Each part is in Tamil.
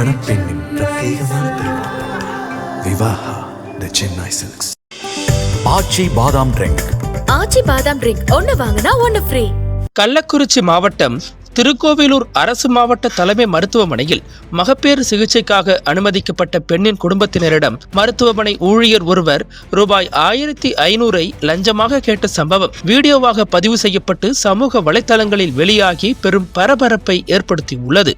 மணப்பெண்ணின் பிரத்யேகமான திருமணம். Vivaha the Chennai silks Aachi Badam drink. Aachi பாதாம் ட்ரிங்க். ஒன்னு வாங்கினா ஒன்னு ஃப்ரீ கள்ளக்குறிச்சி மாவட்டம் திருக்கோவிலூர் அரசு மாவட்ட தலைமை மருத்துவமனையில் மகப்பேறு சிகிச்சைக்காக அனுமதிக்கப்பட்ட பெண்ணின் குடும்பத்தினரிடம் மருத்துவமனை ஊழியர் ஒருவர் ரூபாய் ஆயிரத்தி ஐநூறை லஞ்சமாக கேட்ட சம்பவம் வீடியோவாக பதிவு செய்யப்பட்டு சமூக வலைத்தளங்களில் வெளியாகி பெரும் பரபரப்பை ஏற்படுத்தியுள்ளது.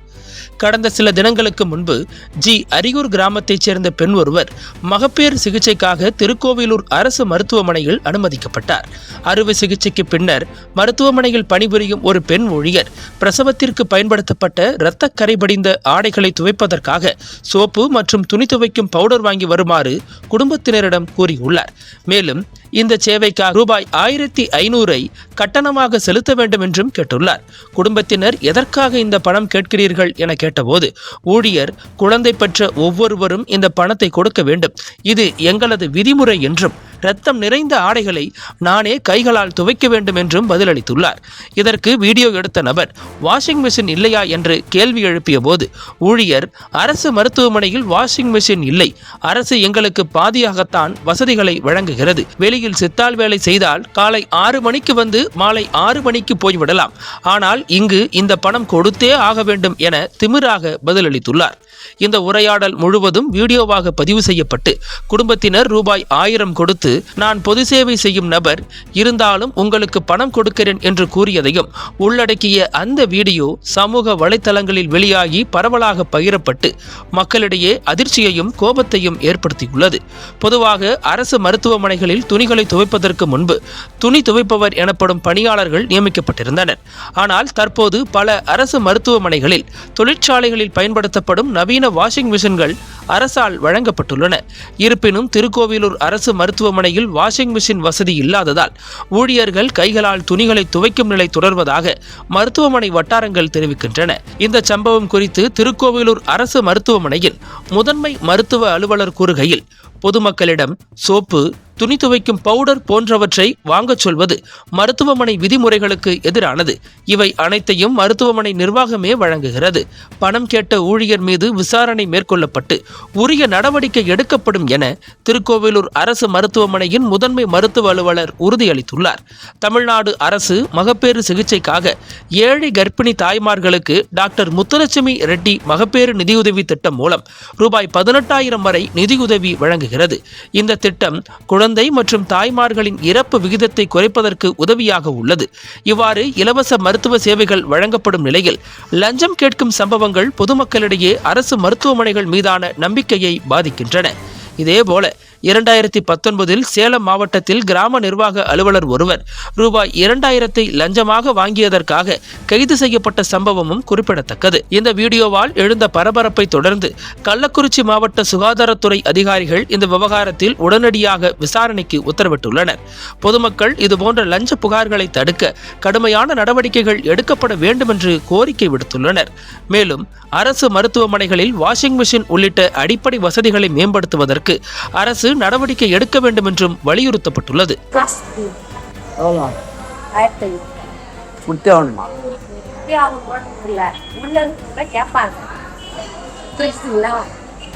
கடந்த சில தினங்களுக்கு முன்பு ஜி. அரியூர் கிராமத்தைச் சேர்ந்த பெண் ஒருவர் மகப்பேறு சிகிச்சைக்காக திருக்கோவிலூர் அரசு மருத்துவமனையில் அனுமதிக்கப்பட்டார். அறுவை சிகிச்சைக்கு பின்னர் மருத்துவமனையில் பணிபுரியும் ஒரு பெண் ஊழியர் பிரசவத்திற்கு பயன்படுத்தப்பட்ட இரத்த கரைபடிந்த ஆடைகளை துவைப்பதற்காக சோப்பு மற்றும் துணி துவைக்கும் பவுடர் வாங்கி வருமாறு குடும்பத்தினரிடம் கூறியுள்ளார். மேலும் இந்த சேவைக்காக ரூபாய் ஆயிரத்தி ஐநூறை கட்டணமாக செலுத்த வேண்டும் என்றும் கேட்டுள்ளார். குடும்பத்தினர் எதற்காக இந்த பணம் கேட்கிறீர்கள் என கேட்டபோது ஊழியர் குழந்தை பெற்ற ஒவ்வொருவரும் இந்த பணத்தை கொடுக்க வேண்டும். இது எங்களது விதிமுறை என்றும் ரத்தம் நிறைந்த ஆடைகளை நானே கைகளால் துவைக்க வேண்டும் என்றும் பதிலளித்துள்ளார். இதற்கு வீடியோ எடுத்த நபர் வாஷிங் மிஷின் இல்லையா? என்று கேள்வி எழுப்பிய போது ஊழியர் அரசு மருத்துவமனையில் வாஷிங் மிஷின் இல்லை. அரசு எங்களுக்கு பாதியாகத்தான் வசதிகளை வழங்குகிறது. வெளியில் சித்தால் வேலை செய்தால் காலை ஆறு மணிக்கு வந்து மாலை ஆறு மணிக்கு போய்விடலாம் ஆனால் இங்கு இந்த பணம் கொடுத்தே ஆக வேண்டும் என திமிராக பதிலளித்துள்ளார். இந்த உரையாடல் முழுவதும் வீடியோவாக பதிவு செய்யப்பட்டு குடும்பத்தினர் ரூபாய் ஆயிரம் கொடுத்து நான் பொது சேவை செய்யும் நபர் இருந்தாலும் உங்களுக்கு பணம் கொடுக்கிறேன் என்று கூறியதையும் உள்ளடக்கிய அந்த வீடியோ சமூக வலைத்தளங்களில் வெளியாகி பரவலாக பகிரப்பட்டு மக்களிடையே அதிர்ச்சியையும் கோபத்தையும் ஏற்படுத்தியுள்ளது. பொதுவாக அரசு மருத்துவமனைகளில் துணிகளை துவைப்பதற்கு முன்பு துணி துவைப்பவர் எனப்படும் பணியாளர்கள் நியமிக்கப்பட்டிருந்தனர். ஆனால் தற்போது பல அரசு மருத்துவமனைகளில் தொழிற்சாலைகளில் பயன்படுத்தப்படும் நவீன வாஷிங் மிஷின்கள் அரசால் வழங்கப்பட்டுள்ளன. இருப்பினும் திருக்கோவிலூர் அரசு மருத்துவமனையில் வாஷிங் மிஷின் வசதி இல்லாததால் ஊழியர்கள் கைகளால் துணிகளை துவைக்கும் நிலை தொடர்வதாக மருத்துவமனை வட்டாரங்கள் தெரிவிக்கின்றன. இந்த சம்பவம் குறித்து திருக்கோவிலூர் அரசு மருத்துவமனையில் முதன்மை மருத்துவ அலுவலர் கூறுகையில் பொதுமக்களிடம் சோப்பு துணி துவைக்கும் பவுடர் போன்றவற்றை வாங்கச் சொல்வது மருத்துவமனை விதிமுறைகளுக்கு எதிரானது. இவை அனைத்தையும் மருத்துவமனை நிர்வாகமே வழங்குகிறது. பணம் கேட்ட ஊழியர் மீது விசாரணை மேற்கொள்ளப்பட்டு உரிய நடவடிக்கை எடுக்கப்படும் என திருக்கோவிலூர் அரசு மருத்துவமனையின் முதன்மை மருத்துவ அலுவலர் உறுதியளித்துள்ளார். தமிழ்நாடு அரசு மகப்பேறு சிகிச்சைக்காக ஏழை கர்ப்பிணி தாய்மார்களுக்கு டாக்டர் முத்துலட்சுமி ரெட்டி மகப்பேறு நிதியுதவி திட்டம் மூலம் ரூபாய் பதினெட்டாயிரம் வரை நிதியுதவி வழங்குகிறது. இந்த திட்டம் குழந்தை குழந்தை மற்றும் தாய்மார்களின் இறப்பு விகிதத்தை குறைப்பதற்கு உதவியாக உள்ளது. இவ்வாறு இலவச மருத்துவ சேவைகள் வழங்கப்படும் நிலையில் லஞ்சம் கேட்கும் சம்பவங்கள் பொதுமக்களிடையே அரசு மருத்துவமனைகள் மீதான நம்பிக்கையை பாதிக்கின்றன. இதேபோல இரண்டாயிரத்தி பத்தொன்பதில் சேலம் மாவட்டத்தில் கிராம நிர்வாக அலுவலர் ஒருவர் ரூபாய் இரண்டாயிரத்தை லஞ்சமாக வாங்கியதற்காக கைது செய்யப்பட்ட சம்பவமும் குறிப்பிடத்தக்கது. இந்த வீடியோவால் எழுந்த பரபரப்பை தொடர்ந்து கள்ளக்குறிச்சி மாவட்ட சுகாதாரத்துறை அதிகாரிகள் இந்த விவகாரத்தில் உடனடியாக விசாரணைக்கு உத்தரவிட்டுள்ளனர். பொதுமக்கள் இதுபோன்ற லஞ்ச புகார்களை தடுக்க கடுமையான நடவடிக்கைகள் எடுக்கப்பட வேண்டும் என்று கோரிக்கை விடுத்துள்ளனர். மேலும் அரசு மருத்துவமனைகளில் வாஷிங் மிஷின் உள்ளிட்ட அடிப்படை வசதிகளை மேம்படுத்துவதற்கு அரசு நடவடிக்கை எடுக்க வேண்டும் என்றும் வலியுறுத்தப்பட்டுள்ளது.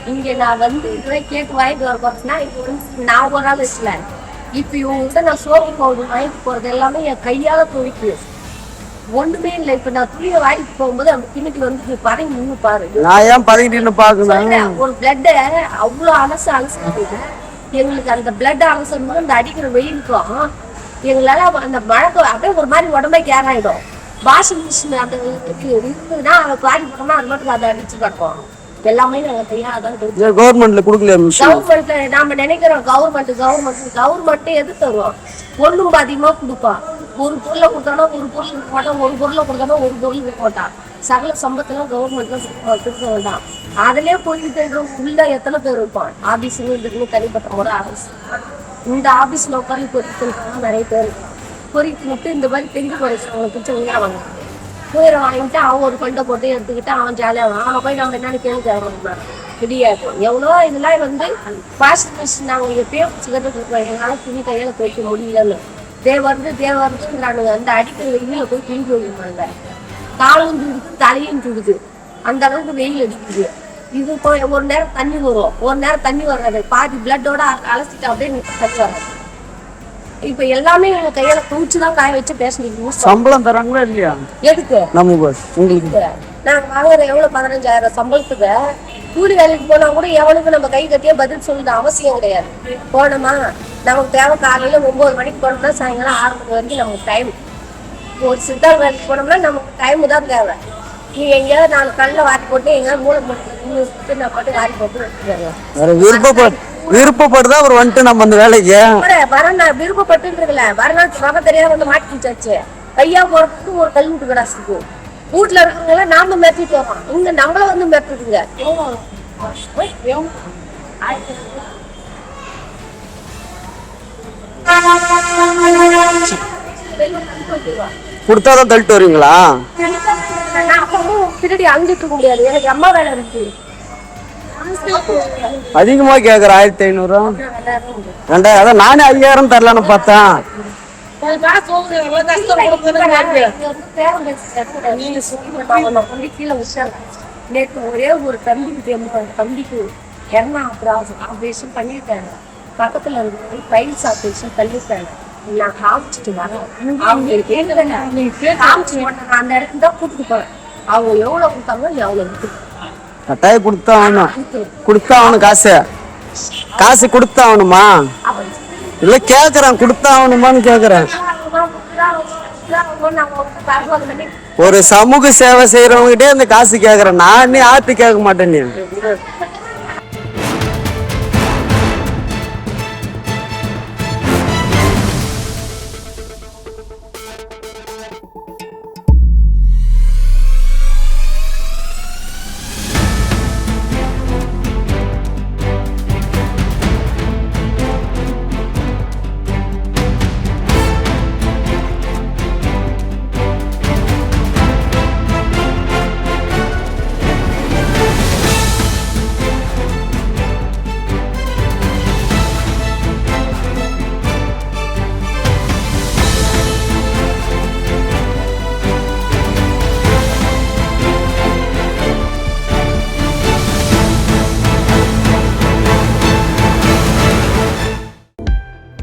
இங்க நான் வந்து இதுவே கேட்டு வாங்கிட்டு வர போறேன்னா இப்போ வந்து நான் ஒரு ஆள் வச்சுல இப்போ இவங்க நான் சோப்பு பவுடர் வாங்கிட்டு போறது எல்லாமே என் கையால துவைக்கு ஒண்ணுமே இல்லை. இப்போ நான் துணியை வாங்கிட்டு போகும்போது அந்த துணிக்கு வந்து நீ பறங்கி நின்று பாரு. நான் ஏன் பதங்கிட்டு சொல்றேன், ஒரு பிளட்டை அவ்வளோ அலசு அலசு எங்களுக்கு அந்த பிளட் அலசும்போது அந்த அடிக்கிற வெயிலுக்கும் எங்களால அந்த மழை அப்படியே ஒரு மாதிரி உடம்பே கேர் ஆயிடும். வாஷிங் மிஷின் அந்த இருந்ததுன்னா அதை பாடி போட்டோம்னா அது மட்டும் அதை அடிச்சு கிடக்கும் எல்லாமே நாங்கள் தெரியாதான் கவர்மெண்ட்ல கொடுக்கலையா மிஷின் கவர்மெண்ட்ல நாம நினைக்கிறோம் கவர்மெண்ட் கவர்மெண்ட் கவர்மெண்ட் எது தருவோம் ஒண்ணும் அதிகமா கொடுப்பான் ஒரு பொருளை கொடுத்தாலும் ஒரு பொருள் இருக்க மாட்டான் ஒரு பொருளை கொடுத்தாலும் ஒரு பொருள் இருக்க மாட்டான் சகல சம்பத்தெல்லாம் கவர்மெண்ட்ல கொடுக்க வேண்டாம். அதுலயே போயிட்டு உள்ள எத்தனை பேர் இருப்பான் ஆபீஸ்ல இருக்குன்னு தனிப்பட்ட முறை ஆபீஸ் இந்த ஆபீஸ்ல உட்காந்து பொறித்து நிறைய பேர் பொறித்து விட்டு இந்த மாதிரி பெஞ்சு குறைச்சவங்களை பிடிச்ச உயிரவாங்க உயிரை வாங்கிட்டு அவன் ஒரு கொண்டை போட்டு எடுத்துக்கிட்டு அவன் ஜாலியாக அவன் போய் நம்ம என்னன்னு கேள்வி கேட்கணும் கிடையாது எவ்வளோ இதெல்லாம் வந்து வாஷிங் மிஷின் நாங்கள் எப்பயோ சிகரெட் எங்களால் துணி கையில் துவைக்க முடியலன்னு. தே வந்து தே வருதுங்கிறானுங்க அந்த அடிக்கிற வெயில போய் துணி போடுவாங்க காலும் சுடுது தலையும் சுடுது அந்த அளவுக்கு வெயில் அடிக்குது. இது ஒரு நேரம் தண்ணி வரும். ஒரு நேரம் தண்ணி வராது பாதி பிளட்டோட அலசிட்டு அப்படியே தண்ணி வராது இப்ப எல்லாமே எங்க கையில குவிச்சு தான் காய வச்சு பேசுனீங்க சம்பளம் தராங்களா இல்லையா? எதுக்கு? நமக்கு உங்களுக்கு. நாங்க வாங்குற எவ்வளவு? பதினஞ்சாயிரம் சம்பளத்துக்கு. கூலி வேலைக்கு போனா கூட எவனுக்கு நம்ம கை கட்டியே பதில் சொல்லுது அவசியம் கிடையாது. போனோமா? நமக்கு தேவை காலையில ஒன்பது மணிக்கு போனோம்னா சாயங்காலம் ஆறு மணி வரைக்கும் நமக்கு டைம் ஒரு சித்தாள் வேலைக்கு போனோம்னா நமக்கு டைம் தான் தேவை. நீ எங்கேயாவது நாலு கல்ல வாரி போட்டு எங்கேயாவது மூளை போட்டு நான் போட்டு வாரி போட்டு விருப்பப்பட்டு விருப்பப்பட்டுதான் அவர் வந்துட்டு நம்ம அந்த வேலைக்கு. வர நான் விருப்பப்பட்டுன்றதுல. வரநாள் வர தெரியாத வந்து மாட்டிக்கிச்சாச்சு ஐயா போறதுக்கு ஒரு கல் வீட்டு கிடாசுக்கு வீட்டுல இருக்கிறவங்கள நாம மெத்திட்டு வரோம் இங்க நம்மள வந்து மெத்துதுங்க கொடுத்தாதான் தள்ளிட்டு வருவீங்களா? முடியாது. எனக்கு அம்மா வேலை இருக்கு. அதிகமா கேக்குற ஆயிரத்தி ஐநூறு ரெண்டாயிரம் அதான் நானே ஐயாயிரம் தரலான்னு பார்த்தேன். நேற்று ஒரே ஒரு தம்பிக்கு தம்பிக்கு என்ன ஆபரேஷன் பண்ணிருக்காங்க பக்கத்துல இருந்து பைல்ஸ் ஆபரேஷன் பண்ணிருக்காங்க நான் காமிச்சிட்டு வரேன். அவங்க கேட்கறேங்க காமிச்சு நான் அந்த இடத்துல தான் கூட்டிட்டு போறேன். அவங்க எவ்வளவு கொடுத்தாங்களோ நீ அவ்வளவு இருக்கு கட்டாயம் கொடுத்தா ஆகணும். கொடுத்தா ஆகணும் காசு. காசு கொடுத்தா ஆகணுமா? இல்லை கேக்குறேன் கொடுத்தா கேட்குறேன். ஒரு சமூக சேவை செய்யறவங்ககிட்டே இந்த காசு கேட்குறேன். நான் நீ கேட்க மாட்டேன் நீ.